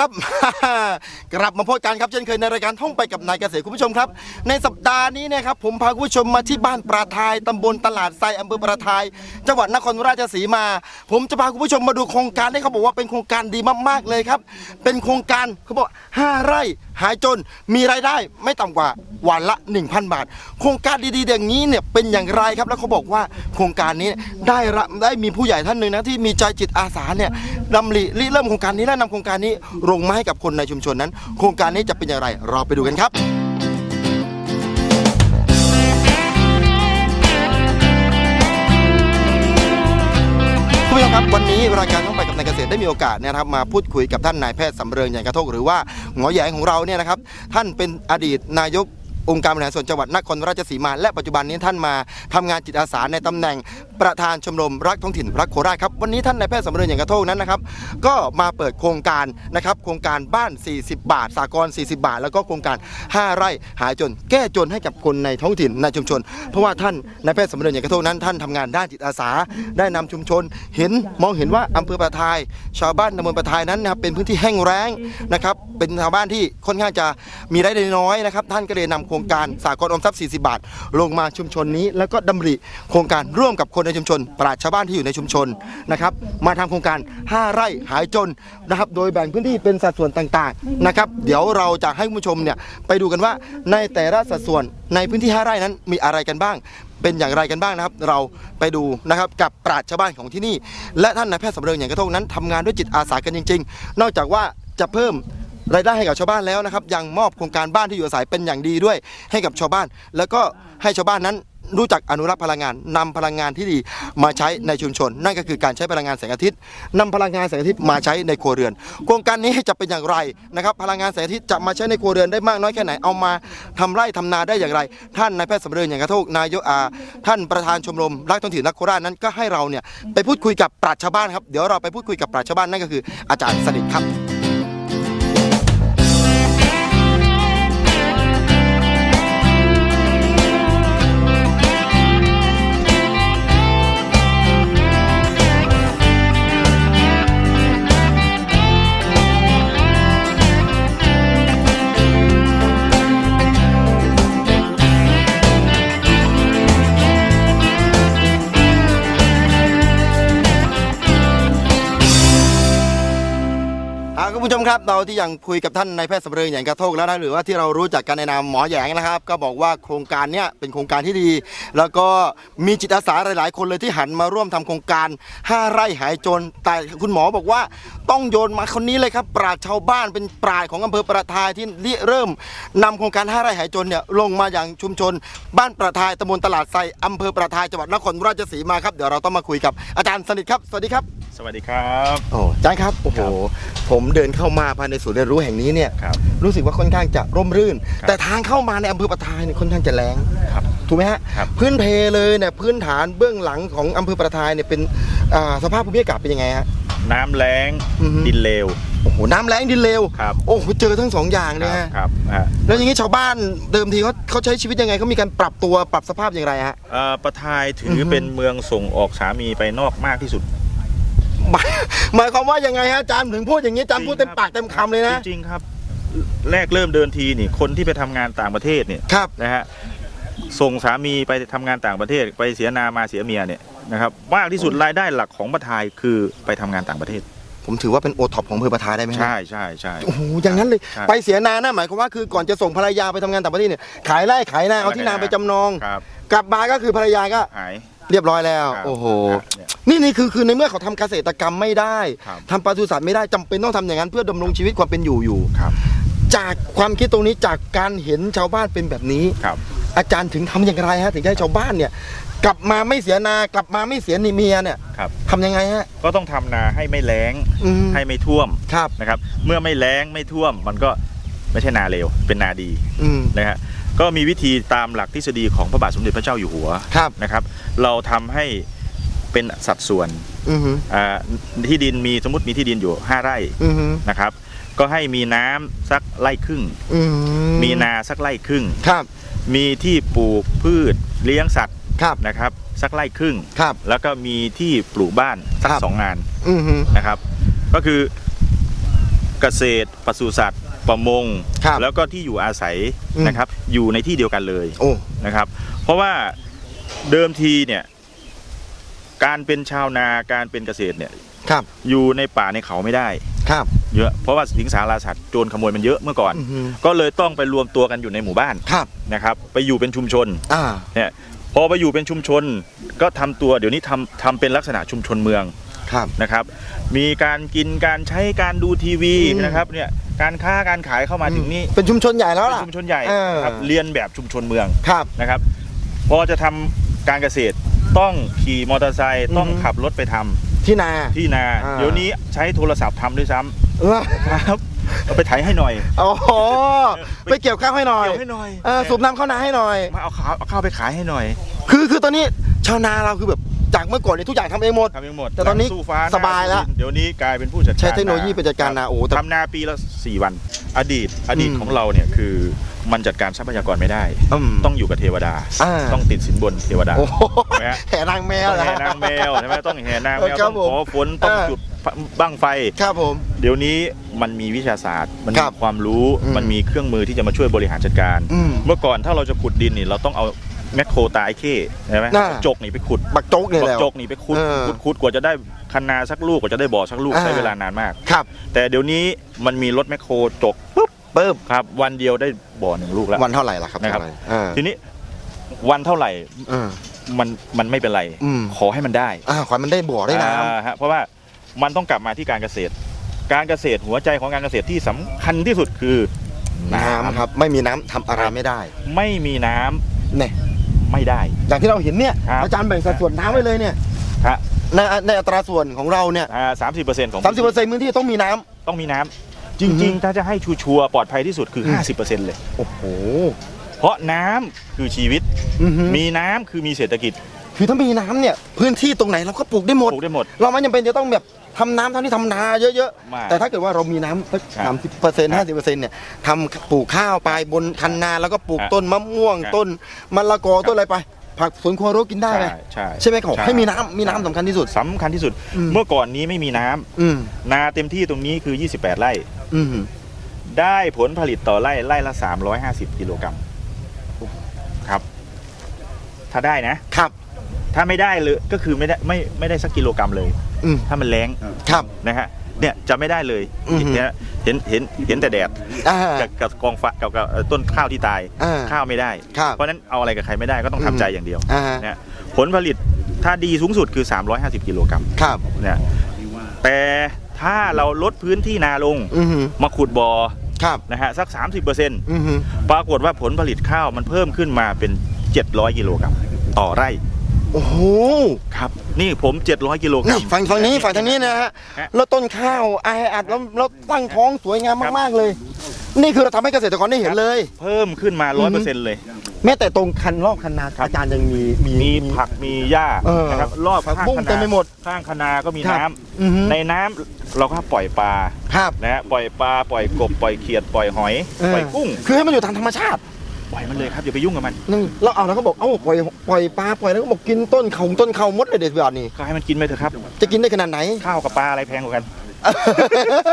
ครับ กลับมาพบกันครับเช่นเคยในรายการท่องไปกับนายเกษตรคุณผู้ชมครับ ในสัปดาห์นี้เนะครับผมพาคุณผู้ชมมาที่บ้านปราทายตำบลตลาดไซอำเภอปราทาย จังหวัดนครราชสีมา ผมจะพาคุณผู้ชมมาดูโครงการที่เขาบอกว่าเป็นโครงการดีมากๆเลยครับ เป็นโครงการเขาบอกห้าไร่ หายจนมีรายได้ไม่ต่ำกว่าวันละ 1,000 บาท โครงการดีๆอย่างนี้เนี่ยเป็นอย่างไรครับแล้วเขาบอกว่าโครงการนี้ได้รับได้มีผู้ใหญ่ท่านหนึ่งนะที่มีใจจิตอาสาเนี่ยดำริริเริ่มโครงการนี้และนำโครงการนี้ลงมาให้กับคนในชุมชนนั้น โครงการนี้จะเป็นอย่างไรเราไปดูกันครับ ผู้ชมครับวันนี้รายการต้องไปกับนายเกษตรได้มีโอกาสนะครับมาพูดคุยกับท่านนายแพทย์สำเริงอย่างกระโทกหรือว่าหมอใหญ่ของเราเนี่ยนะครับท่านเป็นอดีตนายกองค์การบริหารส่วนจังหวัดนครราชสีมาและปัจจุบันนี้ท่านมาทำงานจิตอาสาในตำแหน่ง ประธานชมรมรักท้องถิ่นรักโคราชครับวันนี้ท่านนายแพทย์สำเริงอย่างกระโทกนั้นนะครับก็มาเปิดโครงการนะครับโครงการบ้าน 40 บาท สากล40 บาท แล้วก็โครงการ 5 ไร่หายจน แก้จนให้กับคนในท้องถิ่นในชุมชน เพราะว่าท่านนายแพทย์สำเริงอย่างกระโทกนั้น ท่านทำงานด้านจิตอาสา ได้นำชุมชน เห็นมองเห็นว่าอำเภอประทาย ชาวบ้านตำบลประทายนั้นนะครับเป็นพื้นที่แห้งแล้งนะครับเป็นชาวบ้านที่ค่อนข้างจะมีรายได้น้อยนะครับท่านก็เลยนำโครงการสากลออมทรัพย์ 40 บาท ลงมาชุมชนนี้แล้วก็ดำริโครงการร่วมกับคนในชุมชนปราชชาวบ้านที่อยู่ในชุมชนนะครับมาทำโครงการ 5 ไร่หายจนนะครับโดยแบ่งพื้นที่เป็นสัดส่วนต่างๆนะครับเดี๋ยวเราจะให้คุณผู้ชมเนี่ยไปดูกันว่าในแต่ละสัดส่วนในพื้นที่ 5 ไร่นั้นมีอะไรกันบ้าง เป็นอย่างไรกันบ้างนะครับ เราไปดูนะครับกับปราชญ์ชาวบ้านของที่นี่ และท่านนายแพทย์สำเริงอย่างกระทงนั้นทำงานด้วยจิตอาสากันจริง ๆ นอกจากว่าจะเพิ่ม รายได้ให้กับชาวบ้านแล้วนะครับ ยังมอบโครงการบ้านที่อยู่อาศัยเป็นอย่างดีด้วยให้กับชาวบ้าน แล้วก็ให้ชาวบ้านนั้น รู้จักอนุรักษ์พลังงานนำพลังงานที่ดีมาใช้ในชุมชน นั่นก็คือการใช้พลังงานแสงอาทิตย์นำพลังงานแสงอาทิตย์มาใช้ในครัวเรือน โครงการนี้จะเป็นอย่างไรนะครับพลังงานแสงอาทิตย์จะมาใช้ในครัวเรือนได้มากน้อยแค่ไหนเอามาทำไร่ทำนาได้อย่างไร ท่านนายแพทย์สำเริงอย่างกระโทกนายกอาท่านประธานชมรมรักท้องถิ่นรักโคราชนั้นก็ให้เราเนี่ยไปพูดคุยกับปราชญ์ชาวบ้านครับเดี๋ยวเราไปพูดคุยกับปราชญ์ชาวบ้านนั่นก็คืออาจารย์สนิทครับ คุณผู้ชมครับเราที่ยังคุยกับท่านนายแพทย์สำเริงอย่างกระโทกแล้วนะหรือว่าที่เรารู้จักกันในนามหมอแหยงนะครับ ก็บอกว่าโครงการเนี้ยเป็นโครงการที่ดี แล้วก็มีจิตอาสาหลาย ๆ คนเลยที่หันมาร่วมทำโครงการ 5 ไร่หายจนแต่คุณหมอบอกว่าต้องโยนมาคนนี้เลยครับ ปราชญ์ชาวบ้านเป็นปราชญ์ของอำเภอประทายที่ริเริ่มนำโครงการ 5 ไร่หายจนเนี่ยลงมาอย่างชุมชน บ้านประทายตำบลตลาดไซอำเภอประทายจังหวัดนครราชสีมาครับเดี๋ยวเราต้องมาคุยกับอาจารย์สนิทครับสวัสดีครับ สวัสดีครับ โอ้อาจารย์ครับโอ้โหผมเดินเข้ามาภายในศูนย์เรียนรู้แห่งนี้เนี่ยครับ รู้สึกว่าค่อนข้างจะร่มรื่น ครับแต่ทางเข้ามาในอำเภอปะทายเนี่ยค่อนข้างจะแรงครับถูกไหมฮะครับ พื้นเพเลยเนี่ยพื้นฐานเบื้องหลังของอำเภอปะทายเนี่ยเป็นอ่าสภาพภูมิอากาศเป็นยังไงฮะ น้ำแรงอือฮึ ดินเลว โอ้โหน้ำแรงดินเลวครับ โอ้โหเจอทั้งสองอย่างเลยฮะครับฮะแล้วอย่างนี้ชาวบ้านเดิมทีเขาเขาใช้ชีวิตยังไงเขามีการปรับตัวปรับสภาพอย่างไรฮะ เอ่อประทายถือออฮึ เป็นเมืองส่งออกสามีไปนอกมากที่สุด หมายหมายความว่ายังไงฮะอาจารย์ถึงพูดอย่างนี้อาจารย์พูดเต็มปากเต็มคำเลยนะ จริงๆครับ แรกเริ่มเดินทีนี่คนที่ไปทำงานต่างประเทศเนี่ยครับ นะฮะส่งสามีไปทำงานต่างประเทศ ไปเสียนามาเสียเมียเนี่ยนะครับมากที่สุดรายได้หลักของประทายคือไปทำงานต่างประเทศ ผมถือว่าเป็นโอท็อปของอำเภอปะทายได้ไหมฮะ ใช่ใช่ใช่ โอ้โหอย่างนั้นเลย ใช่ไปเสียนานะหมายความว่าคือก่อนจะส่งภรรยาไปทำงานต่างประเทศเนี่ย ขายไร่ขายนาเอาที่นาไปจำนอง ครับ กลับมาก็คือภรรยาก็หาย เรียบร้อยแล้ว ครับโอ้โหครับเนี่ยนี่นี่คือคือในเมื่อเขาทำเกษตรกรรมไม่ได้ครับ ทำปศุสัตว์ไม่ได้จำเป็นต้องทำอย่างนั้นเพื่อดำรงชีวิตความเป็นอยู่อยู่ ครับจากความคิดตรงนี้จากการเห็นชาวบ้านเป็นแบบนี้ ครับ อาจารย์ถึงทำอย่างไรฮะถึงจะให้ชาวบ้านเนี่ย กลับมาไม่เสียนากลับมาไม่เสียนิเมียเนี่ยครับ ทำยังไงฮะ ก็ต้องทำนาให้ไม่แล้งอืมให้ไม่ท่วมครับ นะครับ เมื่อไม่แล้งไม่ท่วมมันก็ไม่ใช่นาเลวเป็นนาดีอืม นะฮะ ก็มีวิธีตามหลักทฤษฎีของพระบาทสมเด็จพระเจ้าอยู่หัวครับนะครับ เราทำให้เป็นสัดส่วนอือหืออ่าที่ดินมีสมมติมีที่ดินอยู่ 5 ไร่อือหือนะครับ ก็ให้มีน้ำสักไร่ครึ่งอืมมีนาสักไร่ครึ่งครับ มีที่ปลูกพืชเลี้ยงสัตว์ครับนะครับสักไร่ครึ่งครับ แล้วก็มีที่ปลูกบ้านสักครับสองงานอือหือนะครับ ก็คือเกษตรปศุสัตว์ ประมง ครับแล้วก็ที่อยู่อาศัยอืม นะครับ อยู่ในที่เดียวกันเลยโอ้ นะครับ เพราะว่าเดิมทีเนี่ยการเป็นชาวนาการเป็นเกษตรเนี่ยครับ อยู่ในป่าในเขาไม่ได้ ครับ เยอะเพราะว่าสิงสาราสัตว์โจรขโมยมันเยอะเมื่อก่อน อือหือก็เลยต้องไปรวมตัวกันอยู่ในหมู่บ้านครับ นะครับ ไปอยู่เป็นชุมชนอ่า เนี่ยพอไปอยู่เป็นชุมชน ก็ทำตัวเดี๋ยวนี้ทำทำเป็นลักษณะชุมชนเมือง ครับนะครับ มีการกินการใช้การดูทีวีอืม นะครับเนี่ยการค้าการขายเข้ามาถึงนี่เป็นชุมชนใหญ่แล้วเป็นล่ะ ชุมชนใหญ่เออ นะครับเรียนแบบชุมชนเมืองครับ นะครับ พอจะทำการเกษตรต้องขี่มอเตอร์ไซค์ต้องอือฮึ ขับรถไปทำที่นา ที่นา อ่า เดี๋ยวนี้ใช้โทรศัพท์ทำด้วยซ้เออำครับเอาไปไถให้หน่อยโอ้โหไปเกี่ยวข้าวให้หน่อยเกี่ยวให้หน่อยเออสูบน้ำเข้านาให้หน่อย มาเอาข้าวเอาข้าวไปขายให้หน่อย คือคือตอนนี้ชาวนาเราคือแบบ จากเมื่อก่อนเนี่ยทุกอย่างทำเองหมด ทำเองหมดแต่ตอนนี้สู้ฟ้าสบายแล้ว เดี๋ยวนี้กลายเป็นผู้จัดการใช้เทคโนโลยีไปจัดการนาโอ้แต่ ทำนาปีละสี่วัน อดีตอดีตอืมของเราเนี่ยคือมันจัดการทรัพยากรไม่ได้ อืมต้องอยู่กับเทวดา อ่า ต้องติดสินบนเทวดาโอ้โหใช่ไหมฮะแห่นางแมวต้องเหรอแห่ฮะนางแมวใช่ไหมต้องแห่นางแมวครัต้บองผมขอฝนต้องเออจุดบั้งไฟ ครับผม เดี๋ยวนี้มันมีวิชาศาสตร์ มันคมีรับความรู้ อืมมันมีเครื่องมือที่จะมาช่วยบริหารจัดการ อืมเมื่อก่อนถ้าเราจะขุดดินนี่เราต้องเอา แมคโครตาไอเข้ใช่ไหมน่าจกนี่ไปขุดบักโจ๊กเนี่ยบัแหกละ จกนี่ไปขุดเออ ขุดขุดกว่าจะได้คันนาสักลูกกว่าจะได้บ่อสักลูกอ่าใช้เวลานานมาก ครับแต่เดี๋ยวนี้มันมีรถแมคโครจกปุ๊บเปิ๊บครับ วันเดียวได้บ่อหนึ่งลูกแล้ว วันเท่าไหร่ล่ะครับนะครับ เท่าไหอ่าทีนี้วันเท่าไหร่อ่า มันมันไม่เป็นไร อืม ขอให้มันได้อ่าขวัญมันได้บ่อได้น้อ่าฮะเพราะว่ามันต้องกลับมาที่การเกษตร การเกษตรหัวใจของการเกษตรที่สำคัญที่สุดคือำน้ำครับ ไม่มีน้ำทำอะไรไม่ได้ไม่มีน้ำ เนี่ย ไม่ได้ อย่างที่เราเห็นเนี่ยครับ อาจารย์แบ่งสัดส่วนน้ำไว้เลยเนี่ยฮะในในอัตราส่วนของเราเนี่ยอ่าสามสิบเปอร์เซ็นต์ของสามสิบเปอร์เซ็นต์พื้นที่ต้องมีน้ำ ต้องมีน้ำจริง ๆ ถ้าจะให้ชัวร์ๆปลอดภัยที่สุดคือ อืม 50%เลย โอ้โหเพราะน้ำคือชีวิต อือหือมีน้ำคือมีเศรษฐกิจคือถ้ามีน้ำเนี่ยพื้นที่ตรงไหนเราก็ปลูกได้หมด ปลูกได้หมด เราไม่จำเป็นจะต้องแบบ ทำน้ำเท่าที่ทำนาเยอะไม่ๆแต่ถ้าเกิดว่าเรามีน้ำสักครับสามสิบเปอร์เซ็นต์ห้าสิบเปอร์เซ็นต์เนี่ยทำปลูกข้าวไปบนคันนาแล้วก็ปลูกครับต้นมะม่วงครับต้นมะละกอต้นอะไรไป ผักสวนครัวโรกินได้ไหมใช่ใช่ไหมเขาบอกช่ให้มีน้ำมีน้ำสำคัญที่สุดสำคัญที่สุดอืมเมื่อก่อนนี้ไม่มีน้ำอืมนาเต็มที่ตรงนี้คือ 28 ไร่อืมได้ผลผลิตต่อไร่ไร่ละ350กิโลกรัมครับ ถ้าได้นะครับ ถ้าไม่ได้เลยก็คือไม่ได้ไม่ไม่ได้สักกิโลกรัมเลย อืมถ้ามันแรงครับนะฮะเนี่ยจะไม่ได้เลยอือฮึ เนี่ยเห็นเห็นเห็นแต่แดดอ่า กับกับกองฟ้ากับกับเอ่อต้นข้าวที่ตายอ่าข้าวไม่ได้ ครับเพราะฉะนั้นเอาอะไรกับใครไม่ได้ก็ต้องทำใจอย่างเดียวอ่าเนี่ยผลผลิตถ้าดีสูงสุดคือ 350 กิโลกรัมครับเนี่ยแต่ถ้าเราลดพื้นที่นาลงอืมมาขุดบ่อครับนะฮะสัก 30%อืมปรากฏว่าผลผลิตข้าวมันเพิ่มขึ้นมาเป็น 700 กิโลกรัมต่อไร่ โอ้โหครับนี่ผม 700กิโลกรันี่ม ฝั่งฝั่งนี้ฝั่งทางนี้นะฮะฮะ แล้วต้นข้าวไออัดแล้วแล้วตั้งท้องสวยงามครับมากๆเลย นี่คือเราทำให้เกษตรกรได้เห็นเลย เพิ่มขึ้นมาอือฮึ100%เลย แม้แต่ตรงคันรอบคันนาครับ อาจารย์ยังมีมี มีผักมีหญ้าเออนะครับรอบผักข้างบุ้งคะเต็มนาไปหมดข้างคะนาก็มีครับน้ำอือฮึ ในน้ำเราก็ปล่อยปลาครับนะฮะปล่อยปลาปล่อยกบปล่อยเขียดปล่อยหอยเออปล่อยกุ้ง คือให้มันอยู่ตามธรรมชาติ ปล่อยมันเลยครับอย่าไปยุ่งกับมันนี่แล้วเอาแล้วก็บอกเอ้าปล่อยปล่อยปลาปล่อยแล้วก็บอกกินต้นเขาต้นเขามดเลยเด็ดแบบนี้ก็ให้มันกินไปเถอะครับ จะกินได้ขนาดไหนข้าวกับปลาอะไรแพงกว่ากัน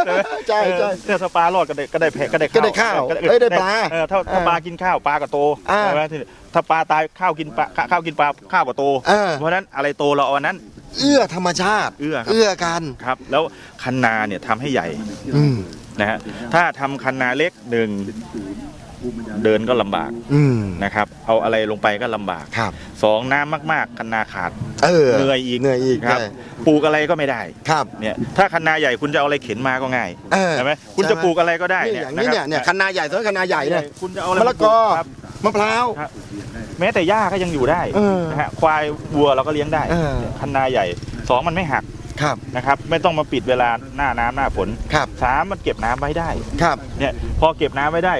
ใช่ใช่เออเนี่ยถ้าปลารอดก็ได้ก็ได้แพงก็ได้ก็ได้ข้าวก็เอ้ยได้ปลาเออถ้าถ้าอ่าปลากินข้าวปลาก็โตอ่าใช่ไหมที่ถ้าปลาตายข้าวกินปลาข้าข้าวกินปลาข้าวก็โตอ่าเพราะฉะนั้นอะไรโตเราเอาอันนั้น เอื้อธรรมชาติ เอื้อครับเอื้อกันครับ แล้วคันนาเนี่ยทำให้ใหญ่อืมนะฮะถ้าทำคันนาเล็กหนึ่ง เดินก็ลำบากอืมนะครับ เอาอะไรลงไปก็ลำบากครับสองน้ำมาก ๆคันนาขาดเออเหนื่อยอีกเหนื่อยอีกครับใช่ปลูกอะไรก็ไม่ได้ครับเนี่ยถ้าคันนาใหญ่คุณจะเอาอะไรเข็นมาก็ง่ายเออใช่ไหมคุณใช่จะไหมปลูกอะไรก็ได้นี่เนี่ยอย่างนี้เนี่ยเนี่ยะคันนาใหญ่ต้นคันนาใหญ่เนี่ยคุณจะเอาอะไรมะละกอครับมะพร้าวแม้แต่หญ้าก็ยังอยู่ได้เออนะฮะควายวัวเราก็เลี้ยงได้เออคันนาใหญ่สองมันไม่หักครับนะครับไม่ต้องมาปิดเวลาหน้าน้ำหน้าฝนครับสามมันเก็บน้ำไว้ได้ครับเนี่ยพอเก็บน้ำไว้ได้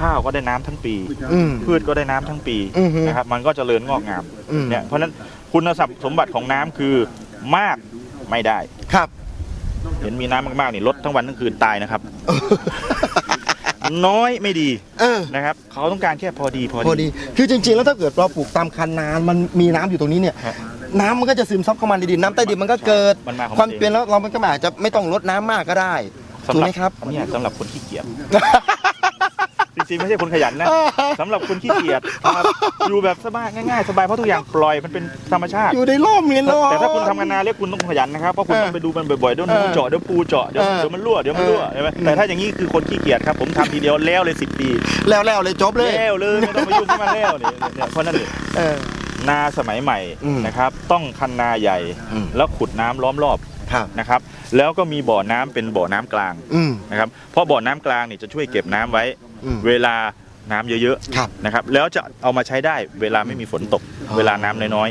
ข้าวก็ได้น้ำทั้งปี อืม พืชก็ได้น้ำทั้งปีอือฮึนะครับมันก็เจริญงอกงามอืม เนี่ยเพราะฉะนั้นคุณสมบัติของน้ำคือมากไม่ได้ ครับ เห็นมีน้ำมากๆนี่ลดทั้งวันทั้งคืนตายนะครับ น้อยไม่ดีเออ นะครับเขาต้องการแค่พอดีพอพอดีคือจริงๆ แล้วถ้าเกิดเราปลูกตามคันนามันมีน้ำอยู่ตรงนี้เนี่ย ฮะน้ำมันก็จะซึมซับเข้ามาในดินน้ำใต้ดินมันก็เกิดมันมาของความมันเองเป็นแล้วเรามันก็อาจจะไม่ต้องลดน้ำมากก็ได้สำถูกหไหมครับ เนี่ยสำหรับคนขี้เกียจ จริงๆไม่ใช่คนขยันนะสำหรับคนขี้เกียจครับอยู่แบบสบายง่ายๆสบายเพราะทุกอย่างปล่อยมันเป็นธรรมชาติ อยู่ในร่มเห็นแต่เนาะแต่ถ้าคุณทำงานนาเรียกคุณต้องขยันนะครับเพราะคุณเออต้องไปดูมันบ่อยๆเดี๋ยวหนูเออเจาะเดี๋ยวปูเจาะเดี๋ยวเออเดี๋ยวมันรั่วเดี๋ยวมันรั่วเออใช่ไหมแต่ถ้าอย่างนี้คือคนขี้เกียจครับผมทำทีเดียวแล้วเลยสิบปีแล้วแล้วเลยจบเลยแล้วเลยไม่ต้องไปยุ่งกับมันแล้วเนี่ยเนี่ยเพราะนั่นเลยเออ นาสมัยใหม่อืมนะครับ ต้องคันนาใหญ่อืม แล้วขุดน้ำล้อมรอบครับ นะครับ แล้วก็มีบ่อน้ำเป็นบ่อน้ำกลางอืม นะครับเพราะบ่อน้ำกลางนี่จะช่วยเก็บน้ำไว้ อืมเวลาน้ำเยอะครับ ๆนะครับแล้วจะเอามาใช้ได้เวลาไม่มีฝนตกอ๋อเวลาน้ำน้อย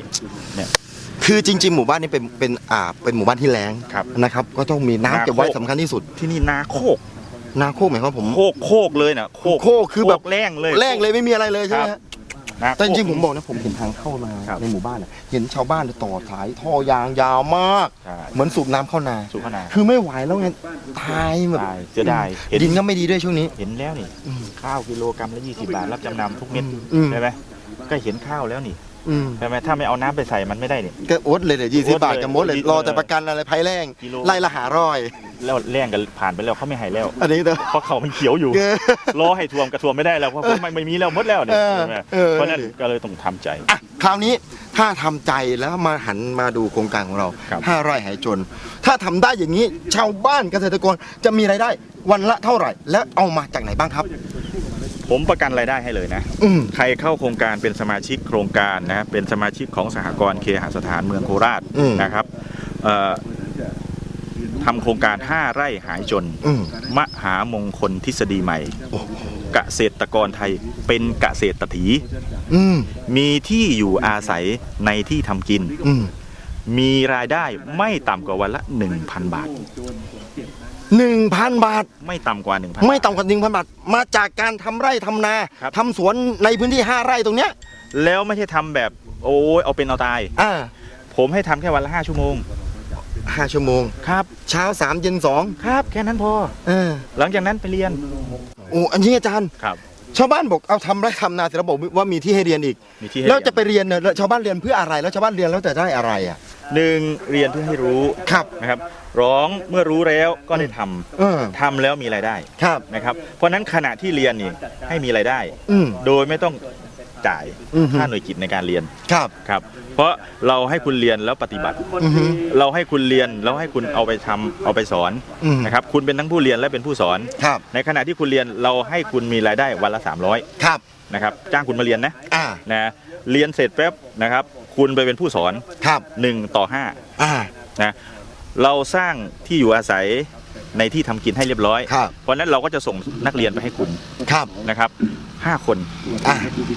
คือจริง ๆ หมู่บ้านนี้เป็นเป็นอ่าเป็นหมู่บ้านที่แล้งครับ นะครับก็ต้องมีน้ำนาเก็บไว้โคกสำคัญที่สุดๆที่นี่นาโคกนาโคกหมายความว่าผม โคกโคกเลยนะโคกโคกคือแบบแรงเลย แรงเลยไม่มีอะไรเลยใช่ไหมครัฮะบ นาโคกแต่จริงๆผมบอกนะผมเห็นทางเข้ามาครับในหมู่บ้านน่ะเห็นชาวบ้านต่อสายท่อยางยาวมาก ใช่ เหมือนสูบน้ำเข้านา สุขนา คือไม่ไหวแล้วไงตายแบบตายเสียดายเห็น ดินก็ไม่ดีด้วยช่วงนี้ เห็นแล้วนี่ อืมข้าวกิโลกรัมละ 20 บาท รับจำนำทุกเม็ดอืม ใช่ไหมก็เห็นข้าวแล้วนี่ อืม ใช่ไหมถ้าไม่เอาน้ำไปใส่มันไม่ได้นี่ก็อดเลยเดี๋ยวยี่สิบบาทอดเลยกับมดเลยเออรอแต่ประกันอะไรภัยแรงกิโล ไล่ละหาร้อย แล้วแรงกันผ่านไปแล้วเขาไม่ให้แล้ว อันนี้เด้อ เพราะเขามันเขียวอยู่ เออรอให้ท่วมกระท่วมไม่ได้แล้วเพราะไม่ไม่มีแล้วหมดแล้วเนี่ยเออใช่ไหมเออ เพราะฉะนั้นก็เลยต้องทำใจ อะคราวนี้ถ้าทำใจแล้วมาหันมาดูโครงการของเราครับ ห้าไร่หายจน ถ้าทำได้อย่างนี้ชาวบ้านเกษตรกรจะมีรายได้ วันละเท่าไหร่ และเอามาจากไหนบ้างครับ ผมประกันรายได้ให้เลยนะอืมใครเข้าโครงการเป็นสมาชิกโครงการนะเป็นสมาชิกของสหกรณ์เคหสถานเมืองโคราชอืมนะครับเอ่อทำโครงการ 5 ไร่หายจนอืมมหามงคลทฤษฎีใหม่โอ้โหเกษตรกรไทยเป็นเกษตรถีอืมมีที่อยู่อาศัยในที่ทำกินอืมมีรายได้ไม่ต่ำกว่าวันละ 1,000 บาท หนึ่งพันบาท ไม่ต่ำกว่า1,000ไม่ต่ำกว่าหนึ่งพันบาท มาจากการทำไร่ทำนาครับ ทำสวนในพื้นที่ห้าไร่ตรงเนี้ยแล้วไม่ใช่ทำแบบโอ้ยเอาเป็นเอาตาย อ่าผมให้ทำแค่วันละ5ชั่วโมงห้าชั่วโมง ครับเช้าสามเย็นสองครับ แค่นั้นพอ เออหลังจากนั้นไปเรียนโอ้อันนี้อาจารย์ ครับ ชาวบ้านบอกเอาทำไร่ทำนาเสร็จแล้วบอกว่ามีที่ให้เรียนอีก มีที่ให้แล้วเรียนจะไปเรียนเนี่ยแล้วชาวบ้านเรียนเพื่ออะไรแล้วชาวบ้านเรียนแล้วจะได้อะไรอะ หนึ่งเรียนเพื่อให้รู้ครับนะครับร้องเมื่อรู้แล้วก็ได้ทำเออทำแล้วมีรายได้ครับ นะครับเพราะฉะนั้นขณะที่เรียนนี่ให้มีรายได้ อืม โดยไม่ต้องจ่ายอือฮึ ค่าหน่วยกิจในการเรียนครับ ครับ เพราะเราให้คุณเรียนแล้วปฏิบัติ อือฮึ เราให้คุณเรียนแล้วให้คุณเอาไปทำเอาไปสอนอืม นะครับคุณเป็นทั้งผู้เรียนและเป็นผู้สอน ครับ ในขณะที่คุณเรียนเราให้คุณมีรายได้วันละ 300ครับ นะครับจ้างคุณมาเรียนนะอ่า นะ เรียนเสร็จแป๊บนะครับ คุณไปเป็นผู้สอนครับ1ต่ออ่า5นะเราสร้างที่อยู่อาศัยในที่ทำกินให้เรียบร้อย ครับ เพราะฉะนั้นเราก็จะส่งนักเรียนไปให้คุณครับนะครับห้าคนอ่า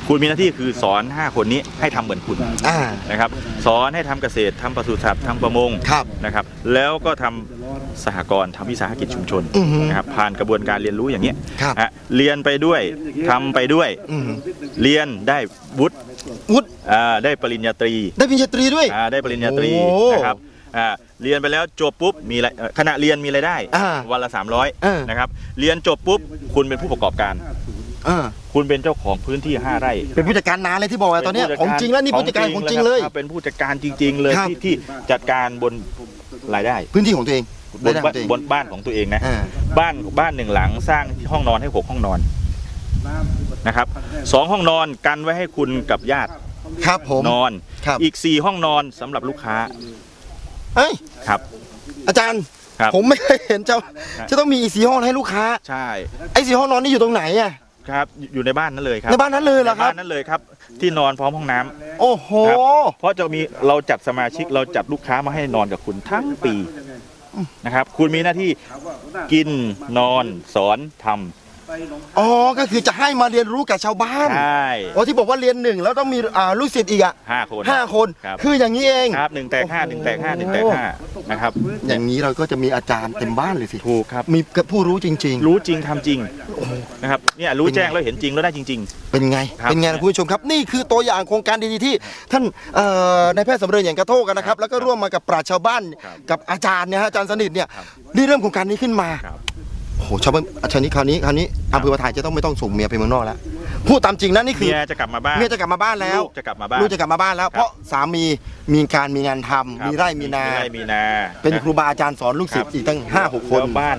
คุณมีหน้าที่คือสอน 5 คนนี้ให้ทำเหมือนคุณอ่านะครับ สอนให้ทำเกษตรทำปศุสัตว์ทำประมงครับนะครับ แล้วก็ทำสหกรณ์ทำวิสาหกิจชุมชนอือฮึนะครับผ่านกระบวนการเรียนรู้อย่างเงี้ยครับฮะเรียนไปด้วยทำไปด้วยอืมเรียนได้วุฒิ วุฒิอ่าได้ปริญญาตรีได้ปริญญาตรีด้วย อ่าได้ปริญญาตรีโอ้นะครับอ่าเรียนไปแล้วจบปุ๊บมีรายเอ่อขณะเรียนมีรายได้ อ่าวันละเออ300นะครับเรียนจบปุ๊บคุณเป็นผู้ประกอบการอ่าคุณเป็นเจ้าของพื้นที่ 5 ไร่เป็นผู้จัดการนาเลยที่บอกอะตอนเนี้ยของจริงแล้วนี่ผู้จัดการของจริงเลยครับเป็นผู้จัดการจริง ๆ เลยครับ ที่ที่จัดการบนรายได้พื้นที่ของตัวเองบนรายได้ของตัวเอง บนบ้านของตัวเองนะอ่า บ้านบ้านหนึ่งหลังสร้างห้องนอนให้หกห้องนอน นะครับสองห้องนอนกันไว้ให้คุณกับญาติครับผม นอน ครับ อีกสี่ห้องนอนสำหรับลูกค้าเอ้ยครับ อาจารย์ ครับ ผมไม่เคยเห็นเจ้านะจะต้องมีอีกสีห้องให้ลูกค้า ใช่ไอ้สีห้องนอนนี่อยู่ตรงไหนอะ ครับ อยู่ในบ้านนั้นเลยครับในบ้านนั้นเลยเหรอครับ ในบ้านนั้นเลยครับ ที่นอนพร้อมห้องน้ำ โอ้โห ครับเพราะจะมีเราจัดสมาชิกเราจัดลูกค้ามาให้นอนกับคุณทั้งปีนะครับ คุณมีหน้าที่กินนอนสอนทำ อ๋อก็คือจะให้มาเรียนรู้กับชาวบ้านใช่อ๋อที่บอกว่าเรียนหนึ่งแล้วต้องมีอ่าลูกศิษย์อีกอะห้าคนห้าคนครับคืออย่างนี้เองครับหนึ่งแตกห้าหนึ่งแตกห้าหนึ่งแตกห้านะครับ อย่างนี้เราก็จะมีอาจารย์เต็มบ้านเลยสิถูกครับมีผู้รู้จริงรู้จริงทำจริงนะครับเนี่ยรู้แจ้งแล้วเห็นจริงแล้วได้จริง ๆ เป็นไงครับเป็นไงนะคุณผู้ชมครับ นี่คือตัวอย่างโครงการดีๆที่ ท่านเอ่อนายแพทย์สำเริงอย่างกระโทกกันนะครับ แล้วก็ร่วมมากับปราชญ์ชาวบ้านครับกับอาจารย์เนี่ยฮะอาจารย์สนิทเนี่ยครับนี่เริ่มโครงการนี้ขึ้นมาครับ โอ้โหชาวบ้านอาจารย์นี้คราวนี้คราวนี้อำเภอประทายจะต้องไม่ต้องส่งเมียไปเมืองนอกแล้วพูดตามจริงนะนี่คือเมียจะกลับมาบ้านเมียจะกลับมาบ้านแล้วลูกจะกลับมาบ้านลูกจะกลับมาบ้านแล้ว เพราะสามีมีการมีงานทำครับมีไร่มีนา ไร่มีนาเป็นครูบาอาจารย์สอนลูกศิษย์อีกตั้งห้าหกคนแล้วบ้าน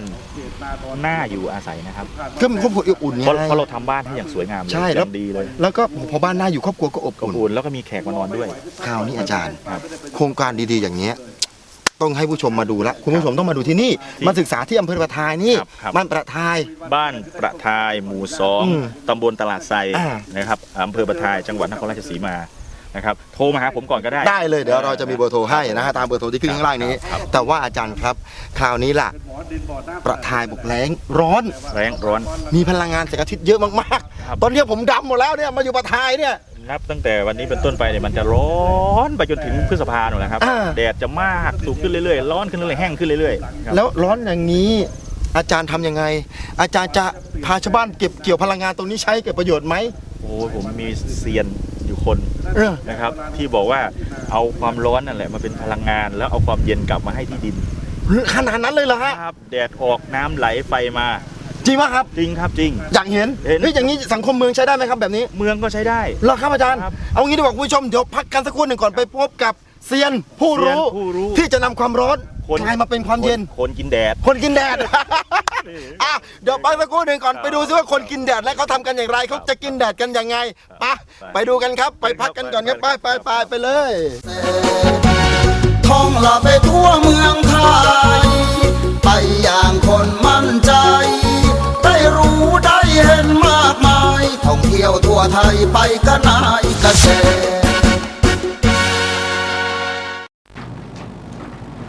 น่าอยู่อาศัยนะครับก็มีครอบครัวอบอุ่นไง เพราะเพราะเราทำบ้านให้อย่างสวยงามเลยใช่อแล้วย่างดีเลยแล้วก็พอบ้านหน้าอยู่ครอบครัวก็อบอบอุ่นอุ่นแล้วก็มีแขกมานอนด้วย คราวนี้อาจารย์ ครับ โครงการดีๆอย่างเนี้ย ต้องให้ผู้ชมมาดูละคุณผู้ชมต้องมาดูที่นี่ที่มาศึกษาที่อำเภอประทายนี่ครับครับ บ้านประทาย บ้านประทายหมู่สองอืมตำบลตลาดไซอ่า นะครับอำเภอประทายจังหวัดนครราชสีมานะครับโทรมาหาผมก่อนก็ได้ ได้เลยเดี๋ยวเราจะมีเบอร์โทรให้นะฮะตามเบอร์โทรที่ขึ้นข้างล่างนี้ครับแต่ว่าอาจารย์ครับ คราวนี้ล่ะ ประทายบุกแรงร้อน แรงร้อน มีพลังงานแสงอาทิตย์เยอะมากครับ ๆ ตอนนี้ผมดำหมดแล้วเนี่ยมาอยู่ประทายเนี่ย นับ ตั้งแต่วันนี้เป็นต้นไปเนี่ยมันจะร้อนไปจนถึงพฤษภาหนูแหละครับ อ่า แดดจะมากสูงขึ้นเรื่อยๆ ร้อนขึ้นเรื่อยๆ แห้งขึ้นเรื่อยๆครับ แล้วร้อนอย่างนี้อาจารย์ทำยังไง อาจารย์จะพาชาวบ้านเก็บเกี่ยวพลังงานตรงนี้ใช้เกิดประโยชน์ไหมโอ้ยผมมีเซียนอยู่คนเออนะครับ ที่บอกว่าเอาความร้อนนั่นแหละมาเป็นพลังงาน แล้วเอาความเย็นกลับมาให้ที่ดินขนาดนั้นเลยเหรอฮะ ครับ แดดออกน้ำไหลไฟมา จริงไหมครับ จริงครับจริง อยากเห็นเห็นเฮ้ยอย่างนี้สังคมเมืองใช้ได้ไหมครับแบบนี้เมืองก็ใช้ได้ เหรอครับอาจารย์ ครับเอางี้ดีกว่าคุณผู้ชมเดี๋ยวพักกันสักครู่หนึ่งก่อนไปพบกับเซียนผู้รู้ เซียนผู้รู้ที่จะนำความร้อนคน กลายมาเป็นความเย็น คนกินแดด คนกินแดด อะเดี๋ยวไปสักครู่หนึ่งก่อนครับไปดูซิว่าคนกินแดดแล้วเขาทำกันอย่างไรเขาจะกินแดดกันยังไงไปะไปไปดูกันครับ ไปพักกันก่อนครับไปไปไปไปเลย ท่องละไปทั่วเมืองไทย ไปอย่างคนมั่นใจ วทั่วไทยไปกันนายเกษตร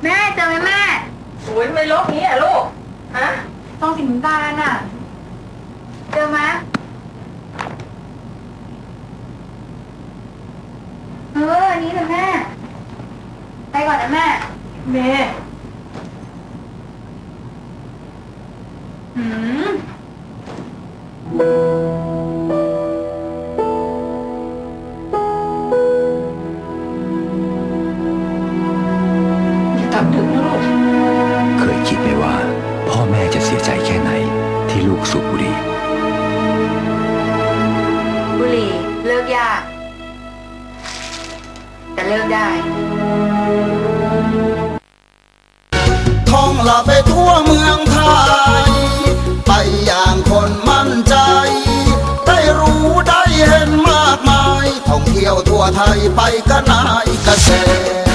แม่เจอไหมแม่โอ้ยทำไมโรคนี้อะลูก ฮะ ต้องสิงการอะ เจอไหมเอออันนี้นะแม่ ไปก่อนนะแม่ เมย์หืม ยาก แต่เลิกได้ท่องละไปทั่วเมืองไทย ไปอย่างคนมั่นใจ ได้รู้ได้เห็นมากมาย ท่องเที่ยวทั่วไทยไปกันนายเกษตร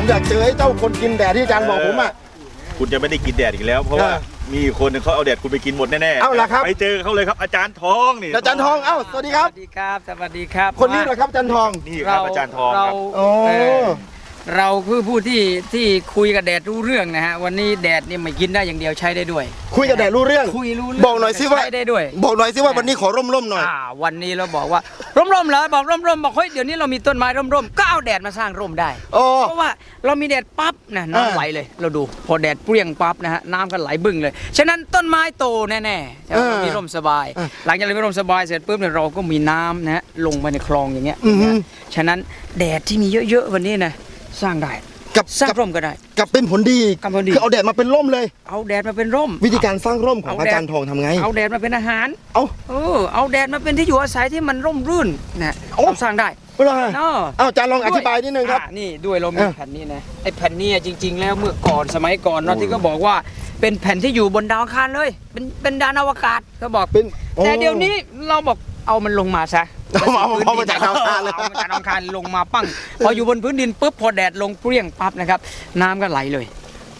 ผมหมดแล้วไหนผมอยากเจอไอ้เจ้าคนกินแดดที่อาจารย์บอกผมอะ คุณจะไม่ได้กินแดดอีกแล้ว เพราะว่าเออมีคนหนึงเขาเอาแดดคุณไปกินหมดแน่ๆเอาล่ะครับ ไปเจอเขาเลยครับอาจารย์ทองนี่อาจารย์ทองเอ้าสวัสดีครับสวัสดีครับสวัสดีครับ คนนี้เหรอครับอาจารย์ทองนี่ครับอาจารย์ทองคเรารับโอ้ เออเราคือผู้ที่ที่คุยกับแดดรู้เรื่องนะฮะวันนี้แดดนี่ไม่กินได้อย่างเดียวใช้ได้ด้วย คุยกับแดดรู้เรื่อง คุยรู้เรื่องบอกหน่อยสิว่าใช้ได้ด้วย บอกหน่อยสิว่าวันนี้ขอร่มๆหน่อยอ่าวันนี้เราบอกว่าร่มๆเหรอบอกร่มๆบอกเฮ้ยเดี๋ยวนี้เรามีต้นไม้ร่มๆก็เอาแดดมาสร้างร่มได้โอ้เพราะว่าเรามีแดดปั๊บนะอ่าน้ำไหลเลย เราดูพอแดดเปรี้ยงปั๊บนะฮะน้ำก็ไหลบึ้งเลย ฉะนั้นต้นไม้โตแน่ๆใช่ไหมอ่ามีร่มสบายอ่าหลังจากเรามีร่มสบายเสร็จปุ๊บเนี่ยเราก็มีน้ำนะฮะลงไปในคลองอย่างเงี้ยอือฮึฉะนั้นแดดที่มีเยอะๆวันนี้นะ สร้างได้กับสร้างกับร่มก็ได้กับเป็นผลดีอีกกับผลดีคือเอาแดดมาเป็นร่มเลย เอาแดดมาเป็นร่ม วิธีการสร้างร่มของเอาอาแดดจารย์ทองทำไง เอาแดดมาเป็นอาหาร เอาเออเอาแดดมาเป็นที่อยู่อาศัยที่มันร่มรื่นนะโอ้เราสร้างได้โเหรอฮะเนาะเอาอาจารย์ลองอธิบายนิดนึงครับอะนี่ด้วยเรามีเออแผ่นนี้นะไอ้แผ่นเนี้จริง ๆ แล้วเมื่อก่อนสมัยก่อนเนาะที่เขาบอกว่าเป็นแผ่นที่อยู่บนดาวอังคารเลย เป็นเป็นดานอวกาศเขาบอกเป็นโอ้แต่เดี๋ยวนี้เราบอก เอามันลงมาซะเอามาเอาเอามาจากดาวอังคารเลย เอามาจากดาวอังคารลงมาปั้งพออยู่บนพื้นดินปุ๊บพอแดดลงเปรี้ยงปั๊บนะครับ น้ำก็ไหลเลย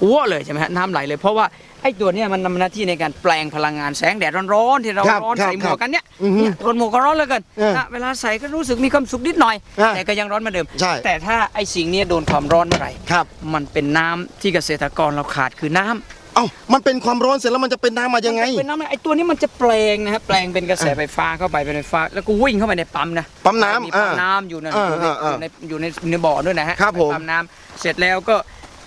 อ้วเลยใช่ไหมฮะน้ำไหลเลยเพราะว่าไอ้ตัวเนี้ยมันทำหน้าที่ในการแปลงพลังงานแสงแดดร้อนๆที่เราครับร้อนครับใส่หมวกกันเนี้ยอือฮึเนี่ยคนหมวกก็ร้อนเหลยกันเออนะเวลาใส่ก็รู้สึกมีความสุขนิดหน่อย อ่าแต่ก็ยังร้อนเหมือนเดิม ใช่ แต่ถ้าไอ้สิ่งเนี้ยโดนความร้อนเมื่อไหร่ ครับ มันเป็นน้ำที่เกษตรกรเราขาดคือน้ำเอ้ามันเป็นความร้อนเสร็จแล้วมันจะเป็นน้ำมายังไงมันจะเป็นน้ำไอ้ตัวนี้มันจะแปลงนะฮะแปลงเป็นกระแสไฟฟ้าเข้าไปเป็นไฟฟ้า แล้วก็วิ่งเข้าไปในปั๊มนะปั๊มน้ำมีปั๊มอ่าน้ำอยู่นะอ่าอยู่ในอ่าอ่าอยู่ในอยู่ในในบ่อด้วยนะฮะครับผมปั๊มน้ำเสร็จแล้วก็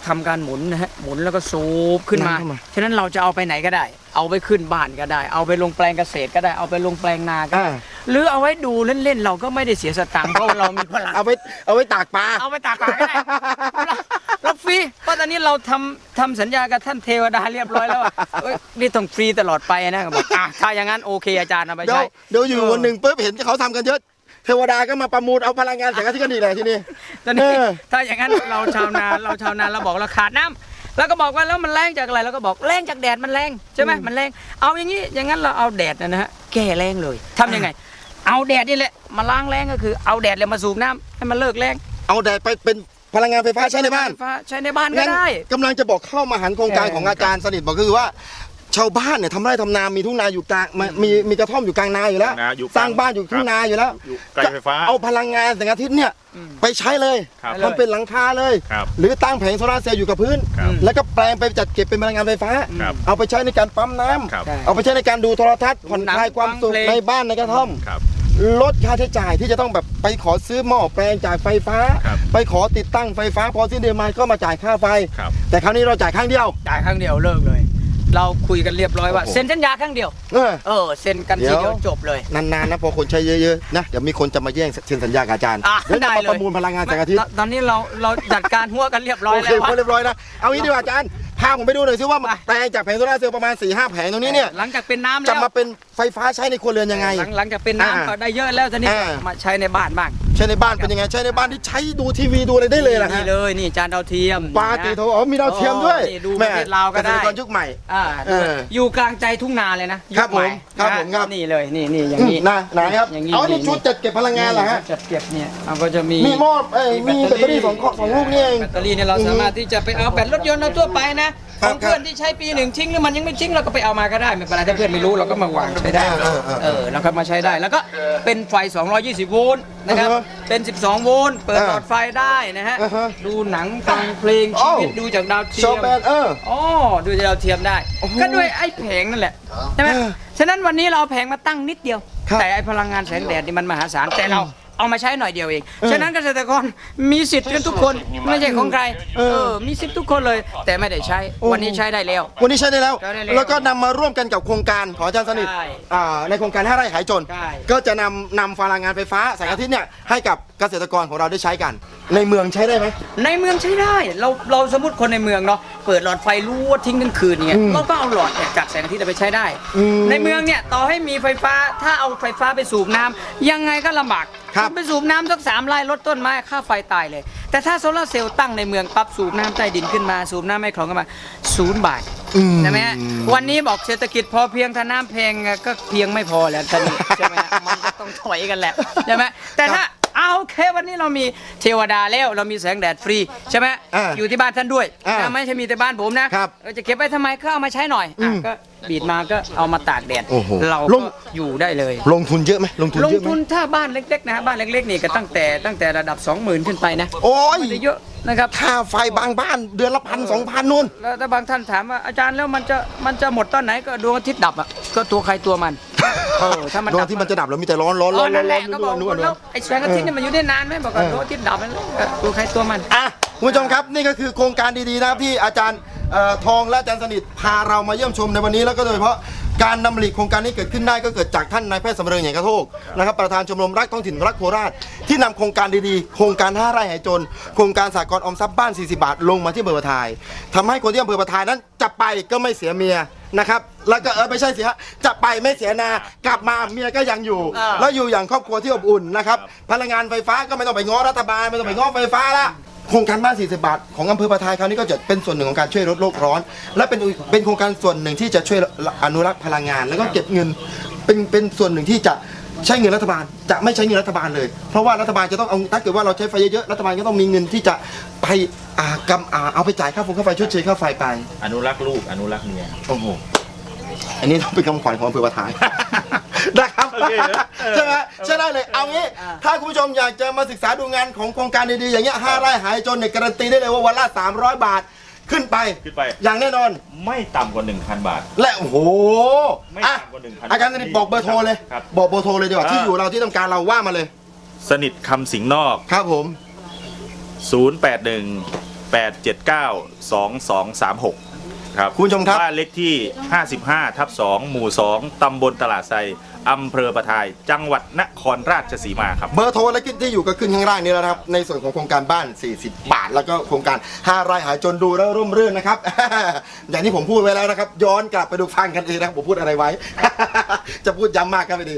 ทำการหมุนนะฮะหมุนแล้วก็สูบขึ้นมาน้ำเข้ามาฉะนั้นเราจะเอาไปไหนก็ได้ เอาไปขึ้นบ้านก็ได้ เอาไปลงแปลงเกษตรก็ได้ เอาไปลงแปลงนาก็ได้อ่า หรือเอาไว้ดูเล่นๆเราก็ไม่ได้เสียสตังค์เพราะว่าเรามีพลังเอาไว้เอาไว้ตากปลา เอาไปตากปลาก็ได้เราเราฟรีเพราะตอนนี้เราทำทำสัญญากับท่านเทวดาเรียบร้อยแล้วว่าเอ้ยนี่ต้องฟรีตลอดไปนะบอกอะถ้าอย่างนั้นโอเคอาจารย์เอาไปเดี๋ยวใช้ เดี๋ยวอยู่วันหนึ่งปุ๊บเห็นเขาทำกันเยอะ เทวดาก็มาประมูลเอาพลังงานแสงอาทิตย์กันอีกเลยทีนี้ตอนนี้เออ ถ้าอย่างนั้นเราชาวนาเราชาวนาเราบอกเราขาดน้ำ แล้วก็บอกว่าแล้วมันแรงจากอะไรเราก็บอกแรงจากแดดมันแรงใช่ไหมมันแรงเอาอย่างนี้อย่างนั้นเราเอาแดดนะนะฮะแก้แรงเลยทำยังไง เอาแดดนี่แหละมาล้างแรงก็คือเอาแดดเลยมาสูบน้ำให้มันเลิกแรงเอาแดดไปเป็นพลังงานไฟฟ้าใช้ในบ้านไฟฟ้ใช้ในบ้านก็งั้นได้กำลังจะบอกเข้ามาหันโครงการเออของอาจารย์สนิทบอกก็คือว่า ชาวบ้านเนี่ยทำไร่ทำนามีทุ่งนาอยู่กลางมามีมีกระท่อมอยู่กลางนาอยู่แล้ว นาอยู่กลางสร้างบ้านอยู่ทุ่งนาอยู่แล้ว อยู่ไกลไฟฟ้า เอาพลังงานแสงอาทิตย์เนี่ยอืม ไปใช้เลยครับทำเป็นหลังคาเลย ครับหรือตั้งแผงโซลาร์เซลล์อยู่กับพื้น ครับแล้วก็แปลงไปจัดเก็บเป็นพลังงานไฟฟ้า ครับ เอาไปใช้ในการปั๊มน้ำครับ ใช่ เอาไปใช้ในการดูโทรทัศน์ผ่อนคลายความสุขฟังเพลง ในบ้านในกระท่อม ครับ ลดค่าใช้จ่ายที่จะต้องแบบไปขอซื้อหม้อแปลงจ่ายไฟฟ้า ครับไปขอติดตั้งไฟฟ้าพอสิ้นเดือนมาก็มาจ่ายค่าไฟ ครับ แต่คราวนี้เราจ่ายครั้งเดียว จ่ายครั้งเดียวเลิกเลย เราคุยกันเรียบร้อยว่าโอ้โหเซ็นสัญญาครั้งเดียว เออ เออเซ็นกันทีเดี๋เดียยววจบเลย นานๆนะพอคนใช้เยอะๆนะเดี๋ยวมีคนจะมาแย่งเซ็นสัญญากับอาจารย์อะเดี๋ยวจะได้มาเลย ประมูลพลังงานแสงอาทิตย์ตตอนนี้เราเราจัดการหัวกันเรียบร้อยโอเคแล้วพอเรียบร้อยนะ เอางี้ดีกว่าอาจารย์ พาผมไปดูหน่อยซิว่าไป แปลงจากแผงโซลาร์เซลล์ประมาณ4ี่ห้าแผงตรงนี้เนี่ย หลังจากเป็นน้ำจะแล้วมาเป็นไฟฟ้าใช้ในครัวเรือนยังไง หลังหลังจากเป็นอ่าน้ำก็ได้เยอะแล้วตอนนี้อ่า มาใช้ในบ้านบ้างใช้ในบ้านเป็นยังไงใช้ในบ้านที่ใช้ดูทีวีดูอะไรได้เลยล่ะฮะนี่เลยนี่จานดาวเทียมปาติโทอ๋อมีดาวเทียมด้วยโอ้นี่ดูประเทศลาวก็ได้เษตรกรยุคใหม่อ่าเอออยู่กลางใจทุ่งนาเลยนะครับผมยุใหครับนะผมครับนี่เลยนี่นี่อย่างนี้นะไหนครับอย่างนี้เอานี่ชุดจัดเก็บพลังงานเหรอฮะจัดเก็บเนี่ยเราก็จะมีมีหม้อเอ้ยมีแบตเตอรี่สองข้อสองลูกนี่เองแบตเตอรี่เนี่ยเราสามารถที่จะไปเอาแบตรถยนต์เราทั่วไปนะค ขรับองเพื่อนที่ใช้ปีหนึ่งทิ้งหรือมันยังไม่ทิ้งเราก็ไปเอามาก็ได้ไม่เป็นไรถ้าเพื่อนไม่รู้เราก็มาวางใช้ได้เออเออเออ เออเราก็มาใช้ได้แล้วก็เป็นไฟ 220 โวลต์นะครับ อ่าฮะเป็น 12 โวลต์เปิดอ่าหลอดไฟได้นะฮะอ่าฮะดูหนังฟังเพลงโอ้ชีวิตดูจากดาวเทีโชยว์มแบนเออ อ๋อดูจากดาวเทียมได้ โอ้โหก็ด้วยไอ้แผงนั่นแหละใช่ไหมเออฉะนั้นวันนี้เราเอาแผงมาตั้งนิดเดียว ครับ แต่ไอ้พลังงานแสงแดดนี่มันมหาศาลแต่เรา เอามาใช้หน่อยเดียวเอง ฉะนั้นเกษตรกรมีสิทธิ์กันทุกคนไม่ใช่ของใคร เออเออมีสิทธิ์ทุกคนเลย แต่ไม่ได้ใช้โอ้โหวันนี้ใช้ได้แล้ว วันนี้ใช้ได้แล้ว ใช้ได้แล้วแล้วก็นำมาร่วมกันกับโครงการของอาจารย์สนิทใช่อ่าในโครงการห้าไร่ขายจน ใช่ ก็จะนำนำพลังงานไฟฟ้าแสงอาทิตย์เนี่ยให้กับเกษตรกรของเราได้ใช้กัน ในเมืองใช้ได้ไหม ในเมืองใช้ได้เราเราสมมติคนในเมืองเนาะเปิดหลอดไฟรั่วทิ้งทั้งคืนอย่างเงี้ยอืมเราก็เอาหลอดเนี่ยจากแสงอาทิตย์ไปใช้ได้ อืมในเมืองเนี่ยต่อให้มีไฟฟ้าถ้าเอาไฟฟ้าไปสูบน้ำยังไงก็ลำบาก ครับ ณไปสูบน้ำสักสามไร่ลดต้นไม้ค่าไฟตายเลย แต่ถ้าโซลาร์เซลล์ตั้งในเมืองปั๊บสูบน้ำใต้ดินขึ้นมา สูบน้ำไม่คลองขึ้นมาศูนย์บาทอืม ใช่ไหมฮะวันนี้บอกเศรษฐกิจพอเพียงถ้าน้ำแพงก็เพียงไม่พอแล้วตอนนี้ใช่ไหมฮะมันก็ต้องถอยกันแหละใช่ไหมแต่ถ้า เอาโอเควันนี้เรามีเทวดาแล้วเรามีแสงแดดฟรีใช่ไหมอ่าอยู่ที่บ้านท่านด้วยอ่านะไม่ใช่มีแต่บ้านผมนะครับเออจะเก็บไว้ทำไมก็เอามาใช้หน่อยอือะมก็บีดมาก็เอามาตากแดดโอ้โหเราลก็ง อยู่ได้เลย ลงทุนเยอะไหมลงทุนลงเยอะไหมทุนถ้าบ้านเล็กๆนะฮะบ้านเล็กๆนี่ก็ตั้งแต่ตั้งแต่ระดับ 20,000 ขึ้นไปนะโอ้ยไม่ได้เยอะนะครับ ค่าไฟบางบ้านเดือนละพันสองพันนู่น แล้วถ้าบางท่านถามว่าอาจารย์แล้วมันจะมันจะหมดตอนไหนก็ดวงอาทิตย์ดับอะก็ตัวใครตัวมัน เออถ้ามันดวงดับที่มันจะดับแล้วมีแต่ร้อนร้อนเอร้ออนร้อนั่นนแหร้อละนก็นู่บอกนนู่นแล้วไอ้แสงอาทิตย์เนี่ยมันอยู่ได้นานไหมบอกว่าเออดวงอาทิตย์ดับมันก็ตัวใครตัวมันอะคุณผู้ชมครับนี่ก็คือโครงการดีๆนะครับที่อาจารย์เอ่อทองและอาจารย์สนิทพาเรามาเยี่ยมชมในวันนี้แล้วก็โดยเฉพาะ การนำหลีกโครงการนี้เกิดขึ้นได้ก็เกิดจากท่านนายแพทย์สำเริงใหญ่กระโทกนะครับประธานชมรมรักท้องถิ่นรักโคราช ที่นำโครงการดีๆ โครงการห้าไร่หายจน โครงการสากลออมทรัพย์บ้าน 40 บาท ลงมาที่อำเภอประทายทำให้คนที่อำเภอประทายนั้นจะไปก็ไม่เสียเมียนะครับแล้วก็เออไม่ใช่สิฮะจะไปไม่เสียนากลับมาเมียก็ยังอยู่ แล้วอยู่อย่างครอบครัวที่อบอุ่นนะครับพลังงานไฟฟ้าก็ไม่ต้องไปง้อรัฐบาลไม่ต้องไปง้อไฟฟ้าละ โครงการบ้าน40 บาท ของอำเภอประทายคราวนี้ก็จะเป็นส่วนหนึ่งของการช่วยลดโลกร้อน และเป็นเป็นโครงการส่วนหนึ่งที่จะช่วยอนุรักษ์พลังงาน แล้วก็เก็บเงินเป็นเป็นส่วนหนึ่งที่จะใช้เงินรัฐบาลจะไม่ใช้เงินรัฐบาลเลย เพราะว่ารัฐบาลจะต้องเอาถ้าเกิดว่าเราใช้ไฟเยอะๆรัฐบาลก็ต้องมีเงินที่จะไปอ่ากำอ่าเอาไปจ่ายค่าไฟค่าไฟชดเชยค่าไฟไปอนุรักษ์ลูกอนุรักษ์เมียโอ้โหอันนี้ต้องเป็นคำขวัญของอำเภอประทาย นะครับโอเคนะเออใช่ไหมใช่ได้เลยเอางี้ ถ้าคุณผู้ชมอยากจะมาศึกษาดูงานของโครงการดีๆอย่างเงี้ยห้าไร่หายจนเนี่ยการันตีได้เลยว่าวันละ300 บาทขึ้นไป ขึ้นไป อย่างแน่นอน ไม่ต่ำกว่า 1,000 บาท และโอ้โหไม่อะต่ำกว่า1,000อาจารย์สนิทบอกเบอร์โทรเลย ครับ บอกเบอร์โทรเลยดีกว่าอ่าที่อยู่เราที่ต้องการเราว่ามาเลย สนิทคำสิงห์นอก ครับผม 081 879 2236 ครับคุณผู้ชมครับ บ้านเล็กที่ 55 ทับ 2 หมู่ 2 ตำบลตลาดไซ อำเภอประทายจังหวัดนครราชสีมาครับ เบอร์โทรและที่อยู่ก็ขึ้นข้างล่างนี้แล้วนะครับ ในส่วนของโครงการบ้าน 40 บาท แล้วก็โครงการ 5 ไร่หายจนดูแล้วร่มรื่นนะครับ อย่างที่ผมพูดไว้แล้วนะครับ ย้อนกลับไปดูฟังกันเองนะครับผมพูดอะไรไว้ จะพูดย้ำมากก็ไม่ดี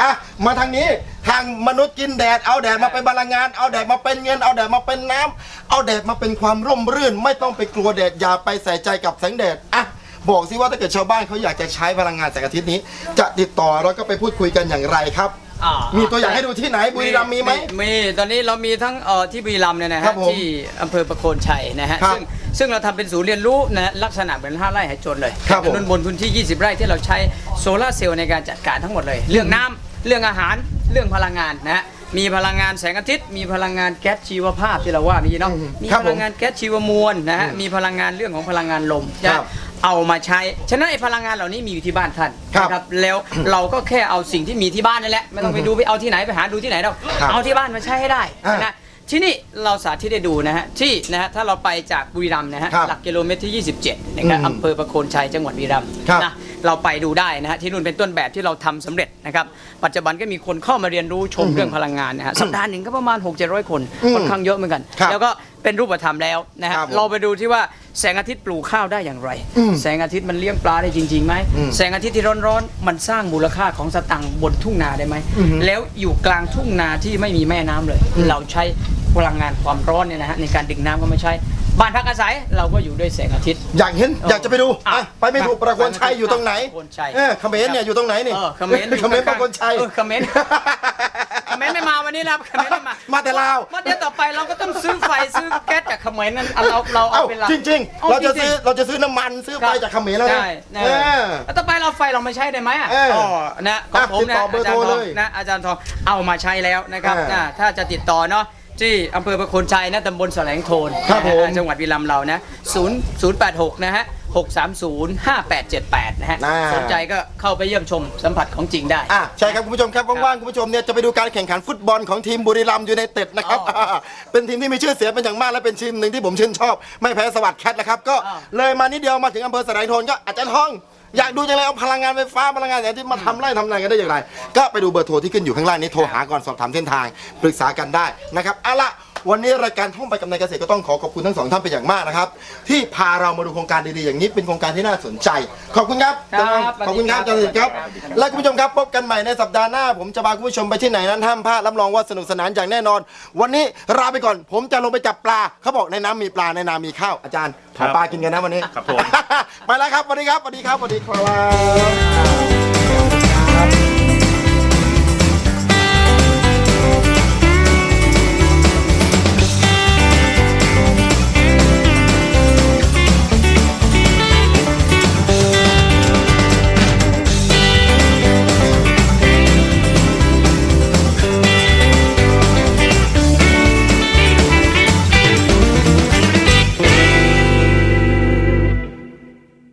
อะมาทางนี้ทางมนุษย์กินแดดเอาแดดมาเป็นพลังงาน เอาแดดมาเป็นเงินเอาแดดมาเป็นน้ำเอาแดดมาเป็นความร่มรื่น ไม่ต้องไปกลัวแดดอย่าไปใส่ใจกับแสงแดดอะ บอกสิว่าถ้าเกิดชาวบ้านเขาอยากจะใช้พลังงานแสงอาทิตย์นี้ จะติดต่อแล้วก็ไปพูดคุยกันอย่างไรครับ อ่ามีตัวอย่างให้ดูที่ไหนบุรีรัมย์มีไหม มีตอนนี้เรามีทั้งเอ่อที่บุรีรัมย์เนี่ยนะครัฮะบผมที่อำเภอประโคนชัยนะฮะครับซึ่งซึ่งเราทำเป็นศูนย์เรียนรู้นะฮะลักษณะเหมือนห้าไร่หายจนเลยครับผมจำนวนบนพื้นที่ 20 ไร่ที่เราใช้โซลาร์เซลล์ในการจัดการทั้งหมดเลย เรื่องน้ำเรื่องอาหารเรื่องพลังงานนะฮะมีพลังงานแสงอาทิตย์ มีพลังงานแก๊สชีวภาพที่เราว่ามีเนาะมีครับพผมลังงานแก๊สชีวมวลนะฮะอืมมีพลังงานเรื่องของพลังงานลมครันะบเอามาใช้ ฉะนั้นไอ้พลังงานเหล่านี้มีอยู่ที่บ้านท่านครับนะแล้วเราก็แค่เอาสิ่งที่มีที่บ้านนั่นแหละ ไม่ต้องไปดูไปเอาที่ไหนไปหาดูที่ไหนเราครับเอาที่บ้านมาใช้ให้ได้อะนะ ที่นี่เราสาธิตให้ดูนะฮะ ที่นะฮะถ้าเราไปจากบุรีรัมย์นะฮะ ครับหลักกิโลเมตรที่ 27นะครับอืมอำเภอประโคนชัยจังหวัดบุรีรัมย์ครับ นะเราไปดูได้นะฮะที่นู่นเป็นต้นแบบที่เราทำสำเร็จนะครับปัจจุบันก็มีคนเข้ามาเรียนรู้ชมเรื่องพลังงานนะฮะสัปดาห์หนึ่งก็ประมาณ 6 7 0 0 คนอืมค่อนข้างเยอะเหมือนกันครับแล้วก็เป็นรูปธรรมแล้วนะฮะครับผมเราไปดูที่ว่าแสงอาทิตย์ปลูกข้าวได้อย่างไรอืมแสงอาทิตย์มันเลี้ยงปลาได้จริงๆไหมอืมแสงอาทิตย์ที่ร้อนๆมันสร้างมูลค่าของสตังค์บนทุ่งนาได้ไหมอือฮึแล้วอยู่กลางทุ่งนาที่ไม่มีแม่น้ำเลย เราใช้พลังงานความร้อนเนี่ยนะฮะในการดึงน้ำก็ไม่ใช่ บ้านพักอาศัยเราก็อยู่ด้วยแสงอาทิตย์ อยากเห็นอยากจะไปดูอะอะไปไม่ถูกประโคนชัยอยู่ตรงไหนประโคนชัย เออเขมรเนี่ยอยู่ตรงไหนนี่เออคอมเมนต์เขมรประโคนชัย เออคอมเมนต์คอมเมนต์ไม่มาวันนี้นะครับคอมเมนต์ไม่มามาแต่ลาววันเดียวต่อไปเราก็ต้องซื้อไฟซื้อแก๊สจากเขมรนั้นเอาเราเราเอาเอ้าเป็นหลักจริงเอาๆเราจะจริงๆซื้อเราจะซื้อน้ำมันซื้อไฟจากเขมรแล้วนะใช่นะเออ แล้วต่อไปเราไฟเราไม่ใช้ได้ไหมอะเอออ๋อนะของผมติดนะต่อเบอร์อาจารย์โทรทองเลยนะอาจารย์ทองเอามาใช้แล้วนะครับเออ นะถ้าจะติดต่อเนาะ ที่อำเภอประโคนชัยนะตำบลแสลงโทนครับนะฮะผมจังหวัดวีรัมย์เรานะ0 0 8 6 นะฮะ 630 5878 นะฮะ น่า สนใจก็เข้าไปเยี่ยมชมสัมผัสของจริงได้ อะใช่ครับคุณผู้ชมครับว่างๆคุณผู้ชมเนี่ยจะไปดูการแข่งขันฟุตบอลของทีมบุรีรัมย์ยูไนเต็ดนะครับอ๋ออ่าเป็นทีมที่มีชื่อเสียงเป็นอย่างมากและเป็นทีมหนึ่งที่ผมชื่นชอบ ไม่แพ้สวัสดิ์แคทนะครับก็อ่าเลยมานิดเดียวมาถึงอำเภอสระโทนก็อาจารย์ทอง อยากดูจังเลยเอาพลังงานไฟฟ้าพลังงานแสงอาที่มาทำไร่ทำนากันได้อย่างไร ก็ไปดูเบอร์โทรที่ขึ้นอยู่ข้างล่างนี้โทรหาก่อนสอบถามเส้นทางปรึกษากันได้นะครับเอาละ วันนี้รายการท่องไปกับนายเกษตรก็ต้องขอขอบคุณทั้งสองท่านเป็นอย่างมากนะครับ ที่พาเรามาดูโครงการดีๆอย่างนี้เป็นโครงการที่น่าสนใจ ขอบคุณครับครับขอบคุณครับอาจารย์สิทธิ์ครับ และคุณผู้ชมครับพบกันใหม่ในสัปดาห์หน้า ผมจะพาคุณผู้ชมไปที่ไหนนั้นห้ามพลาดรับรองว่าสนุกสนานอย่างแน่นอน วันนี้ลาไปก่อน ผมจะลงไปจับปลาเขาบอกในน้ำมีปลาในนามีข้าวอาจารย์ครัหาบปลากินกันนะวันนี้ครับผมไปแล้วครับสวัสดีครับสวัสดีครับสวัสดีครับ